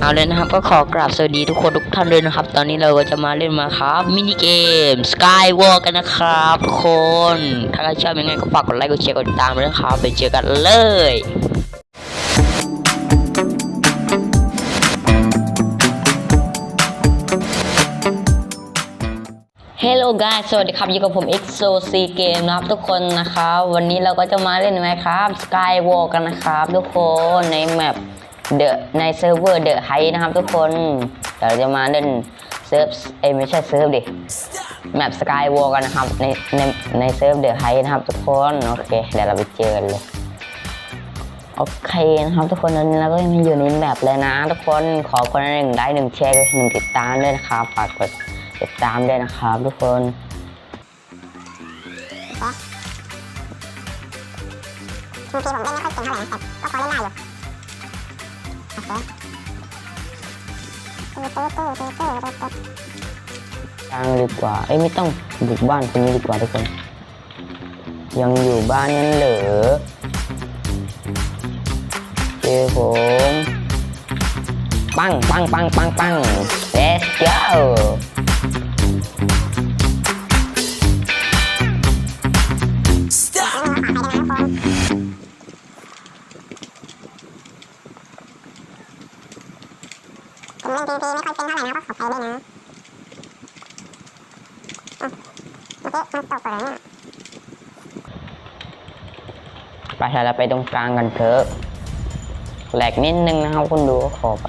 เอาเลยนะครับก็ขอกราบสวัสดีทุกคนทุกท่านเลยนะครับ ตอนนี้เราก็จะมาเล่นมาครับมินิเกม Skywalk กันนะครับทุกคน ถ้าใครชอบยังไงก็ฝากกดไลค์กดแชร์กดติดตามด้วยนะครับไปเจอกันเลย Hello guys สวัสดีครับอยู่กับผม EXO C Game นะครับทุกคนนะครับวันนี้เราก็จะมาเล่นไหมครับ Skywalk กันนะครับทุกคนในแมป The ในเซิร์ฟเวอร์ The Height นะครับทุกคนเดี๋ยวเราจะมาเล่นเซิร์ฟเอ้ไม่ใช่เซิร์ฟดิแมป Skywalk กันนะครับในในในเซิร์ฟ The Height นะครับทุกคนโอเคเดี๋ยวเราไปเจอกันเลยโอเคนะครับทุกคนตอนนี้เราก็ยังอยู่ในแมปเลยนะ ทุกคนขอคนหนึ่งได้หนึ่งแชร์หนึ่งติดตามด้วยนะครับฝากกดติดตามด้วยนะครับ ทุกคนบางทีผมเล่นไม่ค่อยเก่งเท่าไหร่นะแต่ก็พอเล่นได้อยู่ โอเคตื้อตื้อตื้อตื้อตื้อตื้อตื้อกลางดีกว่า เอ้ยไม่ต้องบุกบ้านคนนี้ดีกว่าทุกคน ยังอยู่บ้านนั้นเหรอเจอผมปังปังปังปังปัง let's go ผมเล่น PVP ไม่ค่อยเป็นเท่าไหร่นะก็ขอไปด้วยนะอะเมื่อกี้มันตกไปแล้วเนี่ยไปเถ้าเราไปตรงกลางกันเถอะแหลกนิดนึงนะครับคุณดูขอไป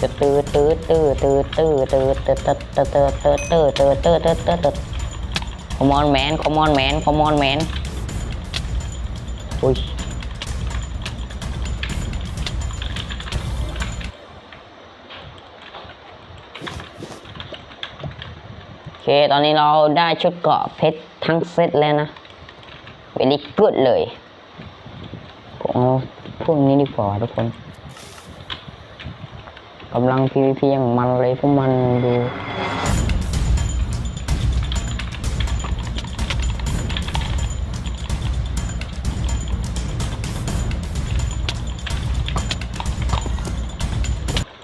ตื้อตื้อตื้อตื้อตื้อตื้อตื้อตื้อตื้อตื้อตื้อตื้อตื้อตื้อตื้อตื้อ Come on man Come on man Come on man อุ้ย เค ตอนนี้เราได้ชุดเกาะเพชรทั้งเซตแล้วนะ very good เลยผมเอาพวกนี้ดีกว่าทุกคนกำลัง PVP อย่างมันเลยพวกมันดู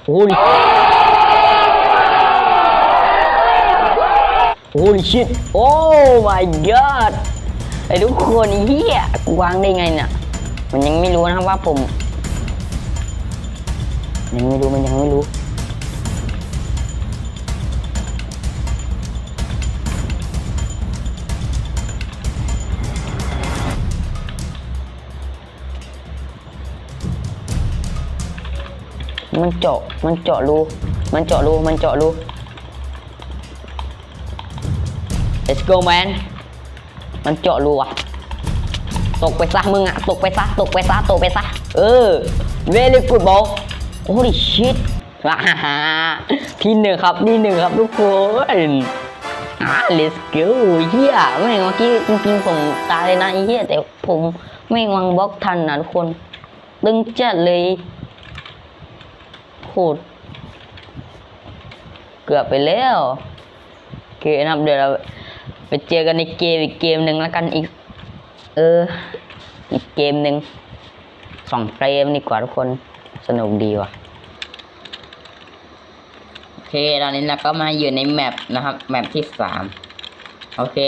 Holy Holy shit Oh my god ไอ้ทุกคนเฮียกวางได้ไงเนี่ย มันยังไม่รู้นะครับว่าผม ยังไม่รู้มันยังไม่รู้มันเจาะ มันเจาะรู มันเจาะรู มันเจาะรู go man มันเจาะรูอะตกไปซะมึงอะตกไปซะตกไปซะตกไปซะเออ very good ball holy shit ฮ่าฮ่าที่หนึ่งครับที่หนึ่งครับทุกคนอ่า let's go เฮียแม่งเมื่อกี้จริงๆผมตายเลยนะไอ้เฮียแต่ผมไม่งวางบล็อกทันนะทุกคน ตึงจัดเลยโคตรเกือบไปแล้วโอเคนะครับเดี๋ยวเรา ไปเจอกันในเกมอีกเกมหนึ่งแล้วกันอีก เออ อีกเกมหนึ่งสองเฟรมดีกว่าทุกคนสนุกดีว่ะโอเคตอนนี้เราก็มาอยู่ในแมปนะครับ แมปที่สามโอเค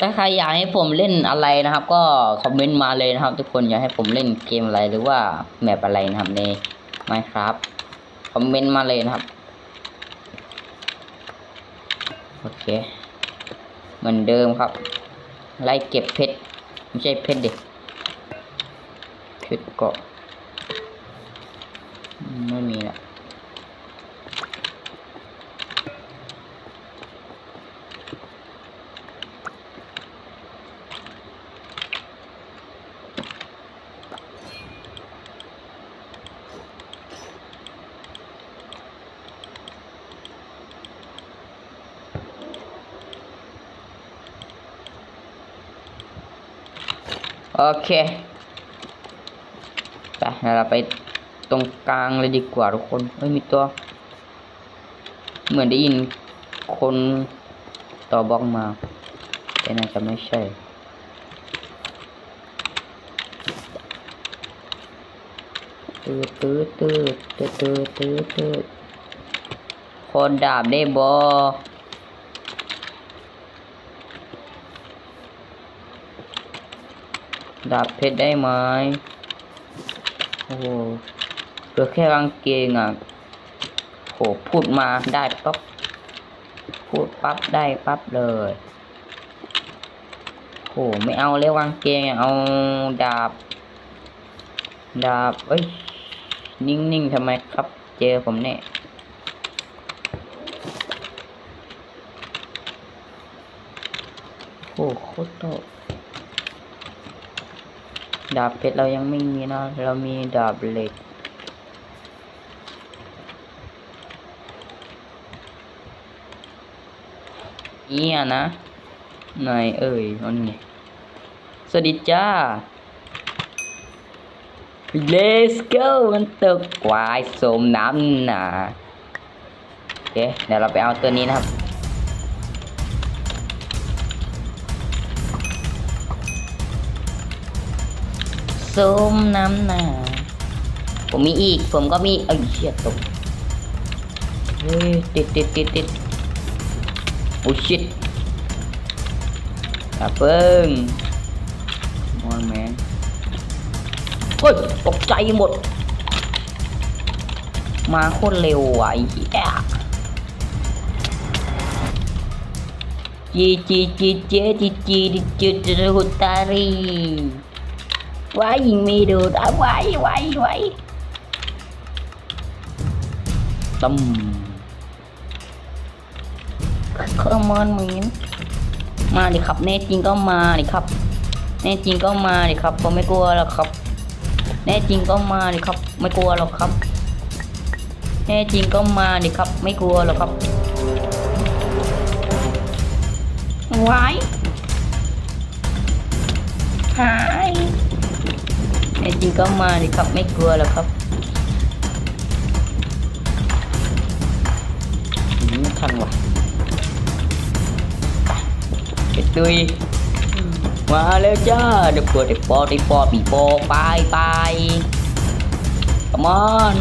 ถ้าใครอยากให้ผมเล่นอะไรนะครับ ก็คอมเมนต์มาเลยนะครับ ทุกคนอยากให้ผมเล่นเกมอะไรหรือว่าแมปอะไรนะครับใน Minecraft คอมเมนต์มาเลยนะครับ โอเค เหมือนเดิมครับ ไล่เก็บเพชรไม่ใช่เพชรเด็กเพชรเกาะไม่มีละ โอเคไปเราไปตรงกลางเลยดีกว่าทุกคนไม่มีตัว เหมือนได้ยินคนต่อบล็อกมาแต่น่าจะไม่ใช่ตืดตืดตืดตืดตืดตืดตืดคนดาบได้บอ ดาบเพชรได้ไหมโอ้โหเหลือแค่กางเกงอะโหพูดมาได้ปั๊บพูดปั๊บได้ปั๊บเลยโหไม่เอาเลยวางเกงเอาดาบ ดาบเอ้ยนิ่งๆทำไมครับเจอผมเนี่ยโหโคตร ดาบเพชรเรายังไม่มีนะ เรามีดาบเหล็กเนี่ยนะไหนเอ่ยอันนี้สวัสดีจ้า Let's go มันตกควายสมน้ำหนาโอเคเดี๋ยวเราไปเอาตัวนี้นะครับ สมน้ำหนาผมมีอีก ผมก็มีเอ้ยเชี่ยตกเฮ้ยติดติดติดติดโอ้ชิตอย่าเพิ่งมอนแมนเฮ้ยตกใจหมด มาโคตรเร็วอะไอ้เหี้ยจีจีจีเจจีจีจีจีจีหุตารี ไว้ยิงไม่โดนอะไว้ไว้ไว้ตั้ม Come on man มาดิครับแน่จริงก็มาดิครับแน่จริงก็มาดิครับผมไม่กลัวหรอกครับแน่จริงก็มาดิครับ ไม่กลัวหรอกครับแน่จริงก็มาดิครับ ไม่กลัวหรอกครับไว้หาย แน่จริงก็มาดิครับไม่กลัวหรอกครับอืมทันว่ะไอ้ตุยมาแล้วจ้าเดี๋ยวเปิดไอ้ปอไอ้ปอปีโปไปไป come on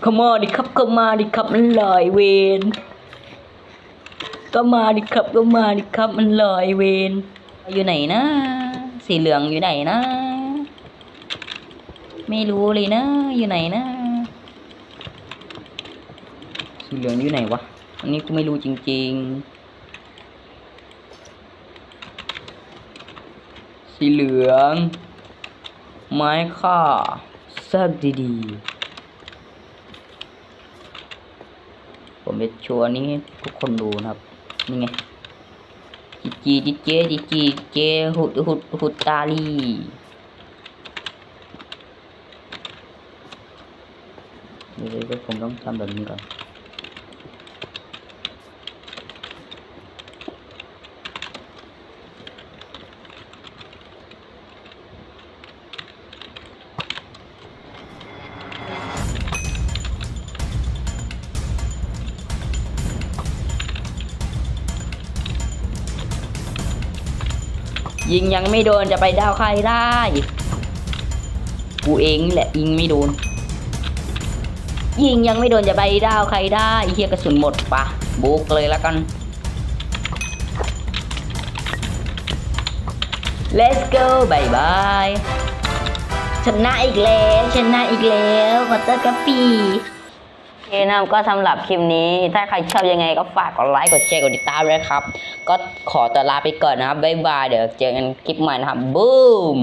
เข้ามาดิครับเข้ามาดิครับมันลอยเวนก็มาดิครับก็มาดิครับมันลอยเวนอยู่ไหนนะ สีเหลืองอยู่ไหนนะ ไม่รู้เลยนะ อยู่ไหนนะ สีเหลืองอยู่ไหนวะอันนี้กูไม่รู้จริง ๆ สีเหลือง ไม้ค่าซักดีๆ ผมจะโชว์นี้ทุกคนดูนะครับ นี่ไงจีจีจีเจจีจีเจหุดหุดหุดตาลีเดี๋ยวผมต้องทำแบบนี้ก่อน ยิงยังไม่โดนจะไปดาวใครได้ กูเองแหละยิงไม่โดน ยิงยังไม่โดนจะไปดาวใครได้เฮียกระสุนหมดปะบุกเลยแล้วกัน let's go bye bye ชนะอีกแล้วชนะอีกแล้วขอเตอร์กะปี คนะครับก็สำหรับคลิปนี้ ถ้าใครชอบยังไงก็ฝากกดไลค์กดแชร์กดติดตามด้วยครับ ก็ขอตัวลาไปก่อนนะครับบ๊ายบายเดี๋ยวเจอกันคลิปใหม่นะครับบูม